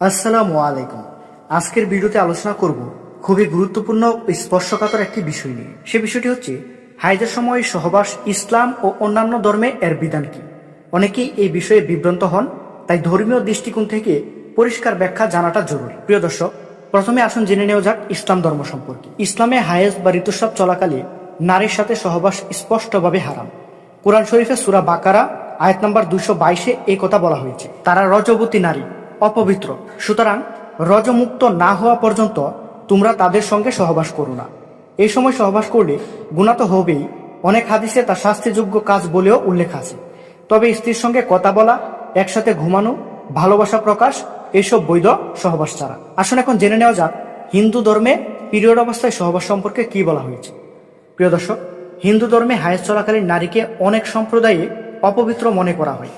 আসসালামু আলাইকুম। আজকের ভিডিওতে আলোচনা করব খুবই গুরুত্বপূর্ণ স্পর্শকাতর একটি বিষয় নিয়ে। সে বিষয়টি হচ্ছে হাইজের সময় সহবাস ইসলাম ও অন্যান্য ধর্মে এর বিধান কি? অনেকেই এই বিষয়ে বিভ্রান্ত হন, তাই ধর্মীয় দৃষ্টিকোণ থেকে পরিষ্কার ব্যাখ্যা জানাটা জরুরি। প্রিয় দর্শক, প্রথমে আসুন জেনে নেওয়া যাক ইসলাম ধর্ম সম্পর্কে। ইসলামে হায়েজ বা ঋতুস্রাব চলাকালে নারীর সাথে সহবাস স্পষ্টভাবে হারাম। কোরআন শরীফে সুরা বাকারা, আয়াত নম্বর দুশো বাইশে এই কথা বলা হয়েছে। তারা রজবতী নারী। অপবিত্র। সুতরাং রজমুক্ত না হওয়া পর্যন্ত তোমরা তাদের সঙ্গে সহবাস করো না। এই সময় সহবাস করলে গুণা তো হবেই। অনেক হাদিসে তা শাস্তিযোগ্য কাজ বলেও উল্লেখ আছে। তবে স্ত্রীর সঙ্গে কথা বলা, একসাথে ঘুমানো, ভালোবাসা প্রকাশ এইসব বৈধ সহবাস ছাড়া। আসুন এখন জেনে নেওয়া যাক, হিন্দু ধর্মে পিরিয়ড অবস্থায় সহবাস সম্পর্কে কি বলা হয়েছে? প্রিয় দর্শক, হিন্দু ধর্মে হায়াত চলাকালীন নারীকে অনেক সম্প্রদায়ে অপবিত্র মনে করা হয়।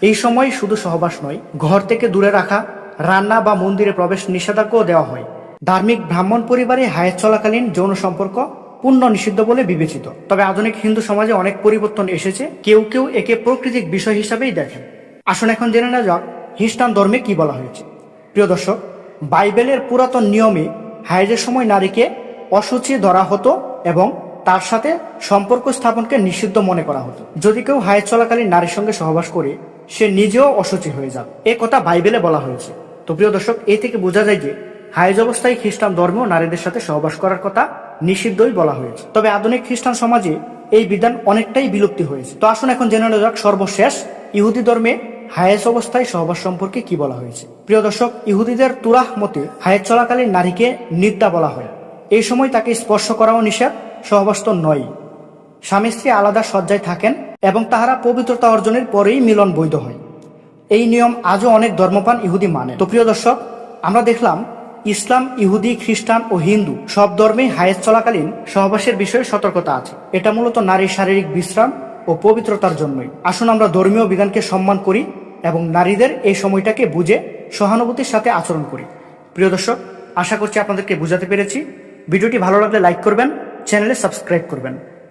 এই সময় শুধু সহবাস নয়, ঘর থেকে দূরে রাখা, রান্না বা মন্দিরে প্রবেশ নিষেধাজ্ঞাও দেওয়া হয়। ধার্মিক ব্রাহ্মণ পরিবারে হায়াত চলাকালীন যৌন সম্পর্ক পূর্ণ নিষিদ্ধ বলে বিবেচিত। তবে আধুনিক হিন্দু সমাজে অনেক পরিবর্তন এসেছে, কেউ কেউ একে প্রকৃতিক বিষয় হিসাবেই দেখেন। আসুন এখন জেনে নেওয়া যাক খ্রিস্টান ধর্মে কি বলা হয়েছে। প্রিয় দর্শক, বাইবেলের পুরাতন নিয়মে হায়াজের সময় নারীকে অসুচি ধরা হতো এবং তার সাথে সম্পর্ক স্থাপনকে নিষিদ্ধ মনে করা হতো। যদি কেউ হায়াজ চলাকালীন নারীর সঙ্গে সহবাস করে সে নিজেও অসুচি হয়ে যাবে। এ কথা বাইবেলে বলা হয়েছে। তো প্রিয় দর্শক এই থেকে বোঝা যায় যে হায়েজ অবস্থায় খ্রিস্টান ধর্ম নারীদের সাথে সহবাস করার কথা নিষিদ্ধই বলা হয়েছে। তবে আধুনিক খ্রিস্টান সমাজে এই বিধান অনেকটাই বিলুপ্তি হয়েছে। তো আসুন এখন জেনে নেওয়া যাক সর্বশেষ ইহুদি ধর্মে হায়েস অবস্থায় সহবাস সম্পর্কে কি বলা হয়েছে। প্রিয় দর্শক, ইহুদিদের তুরাহ মতে হায়েজ চলাকালীন নারীকে নিদ্রা বলা হয়। এই সময় তাকে স্পর্শ করাও নিষেধ, সহবাস তো নয় স্বামী স্ত্রী আলাদা সজ্জায় থাকেন এবং তাহারা পবিত্রতা অর্জনের পরেই মিলন বৈধ হয়। এই নিয়ম আজও অনেক ধর্মপান ইহুদি মানে। তো প্রিয় দর্শক, আমরা দেখলাম ইসলাম, ইহুদি, খ্রিস্টান ও হিন্দু সব ধর্মেই হায়েজ চলাকালীন সহবাসের বিষয়ে সতর্কতা আছে। এটা মূলত নারীর শারীরিক বিশ্রাম ও পবিত্রতার জন্যই। আসুন আমরা ধর্মীয় বিধানকে সম্মান করি এবং নারীদের এই সময়টাকে বুঝে সহানুভূতির সাথে আচরণ করি। প্রিয় দর্শক, আশা করছি আপনাদেরকে বুঝাতে পেরেছি। ভিডিওটি ভালো লাগলে লাইক করবেন, চ্যানেলে সাবস্ক্রাইব করবেন।